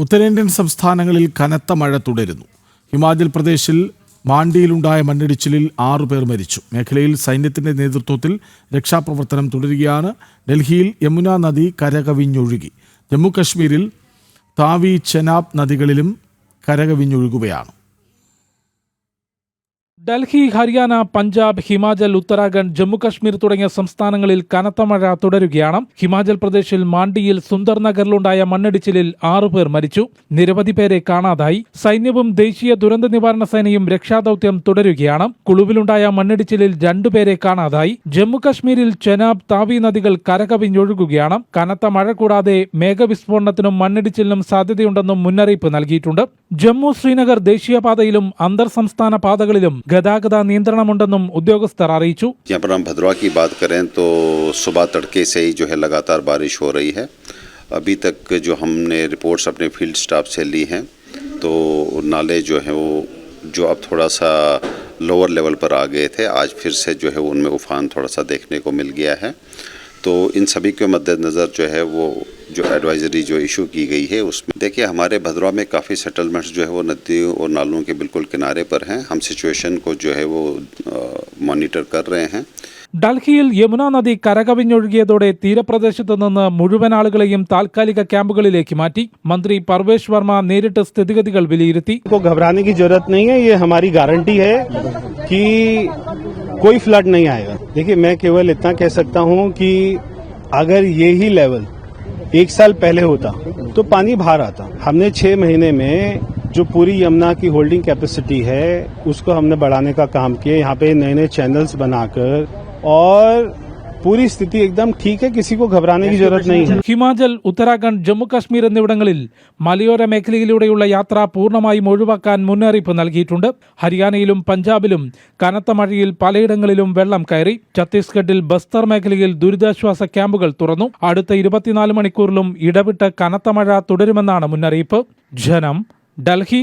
ഉത്തരേന്ത്യൻ സംസ്ഥാനങ്ങളിൽ കനത്ത മഴ തുടരുന്നു. ഹിമാചൽ പ്രദേശിൽ മാണ്ടിയിലുണ്ടായ മണ്ണിടിച്ചിലിൽ ആറു പേർ മരിച്ചു. മേഖലയിൽ സൈന്യത്തിന്റെ നേതൃത്വത്തിൽ രക്ഷാപ്രവർത്തനം തുടരുകയാണ്. ഡൽഹിയിൽ യമുന നദി കരകവിഞ്ഞൊഴുകി. ജമ്മു കശ്മീരിൽ താവി ചെനാബ് നദികളിലും കരകവിഞ്ഞൊഴുകുകയാണ്. ഡൽഹി ഹരിയാന പഞ്ചാബ് ഹിമാചൽ ഉത്തരാഖണ്ഡ് ജമ്മുകശ്മീർ തുടങ്ങിയ സംസ്ഥാനങ്ങളിൽ കനത്ത മഴ തുടരുകയാണ്. ഹിമാചൽ പ്രദേശിൽ മാണ്ടിയിൽ സുന്ദർ നഗറിലുണ്ടായ മണ്ണിടിച്ചിലിൽ ആറുപേർ മരിച്ചു. നിരവധി പേരെ കാണാതായി. സൈന്യവും ദേശീയ ദുരന്ത നിവാരണ സേനയും രക്ഷാദൌത്യം തുടരുകയാണ്. കുളുവിലുണ്ടായ മണ്ണിടിച്ചിലിൽ രണ്ടുപേരെ കാണാതായി. ജമ്മുകശ്മീരിൽ ചെനാബ് താവി നദികൾ കരകവിഞ്ഞൊഴുകുകയാണ്. കനത്ത മഴ കൂടാതെ മേഘവിസ്ഫോടനത്തിനും മണ്ണിടിച്ചിലിനും സാധ്യതയുണ്ടെന്നും മുന്നറിയിപ്പ് നൽകിയിട്ടുണ്ട്. ജമ്മു ശ്രീനഗർ ദേശീയപാതയിലും അന്തർ സംസ്ഥാന പാതകളിലും ഗതാഗത നിയന്ത്രണമുണ്ടെന്നും ഉദ്യോഗസ്ഥർ അറിയിച്ചു यहाँ पर हम भद्रवा की बात करें तो सुबह तड़के से ही जो है लगातार बारिश हो रही है अभी तक जो हमने रिपोर्ट्स अपने फील्ड स्टाफ से ली हैं तो नाले जो हैं वो जो अब थोड़ा सा लोअर लेवल पर आ गए थे आज फिर से जो है उनमें उफान थोड़ा सा देखने को मिल गया है तो इन सभी के मद्देनज़र जो है वो जो एडवाइजरी जो इशू की गई है उसमें देखिए हमारे भद्रवा में काफ़ी सेटलमेंट्स जो है वो नदियों और नालों के बिल्कुल किनारे पर हैं हम सिचुएशन को जो है वो मॉनिटर कर रहे हैं ഡൽഹിയിൽ യമുന നദി കരകവിഞ്ഞൊഴുകിയതോടെ തീരപ്രദേശത്ത് നിന്ന് മുഴുവൻ ആളുകളെയും താൽക്കാലിക ക്യാമ്പുകളിലേക്ക് മാറ്റി മന്ത്രി പർവേഷ് വർമ്മ നേരിട്ട് സ്ഥിതിഗതികൾ വിലയിരുത്തി को घबराने की जरूरत नहीं है ये हमारी गारंटी है कि कोई फ्लड नहीं आएगा देखिए मैं केवल इतना कह सकता हूं कि अगर ये ही लेवल एक साल पहले होता तो पानी बाहर आता। हमने छह महीने में जो पूरी यमुना की होल्डिंग कैपेसिटी है, उसको हमने बढ़ाने का काम किया। यहाँ पे नए नए चैनल्स बनाकर और പൂരി സ്ഥിതി എക്ദം ഠീക്ക് കിസിക്കോ ഘബറാനെ കി ജറൂരത് ഹിമാചൽ ഉത്തരാഖണ്ഡ് ജമ്മു കാശ്മീർ എന്നിവിടങ്ങളിൽ മലയോര മേഖലയിലൂടെയുള്ള യാത്ര പൂർണമായും ഒഴിവാക്കാൻ മുന്നറിയിപ്പ് നൽകിയിട്ടുണ്ട്. ഹരിയാനയിലും പഞ്ചാബിലും കനത്ത മഴയിൽ പലയിടങ്ങളിലും വെള്ളം കയറി. ഛത്തീസ്ഗഡിൽ ബസ്തർ മേഖലയിൽ ദുരിതാശ്വാസ ക്യാമ്പുകൾ തുറന്നു. അടുത്ത ഇരുപത്തിനാല് മണിക്കൂറിലും ഇടവിട്ട് കനത്ത മഴ തുടരുമെന്നാണ് മുന്നറിയിപ്പ്. ജനം ഡൽഹി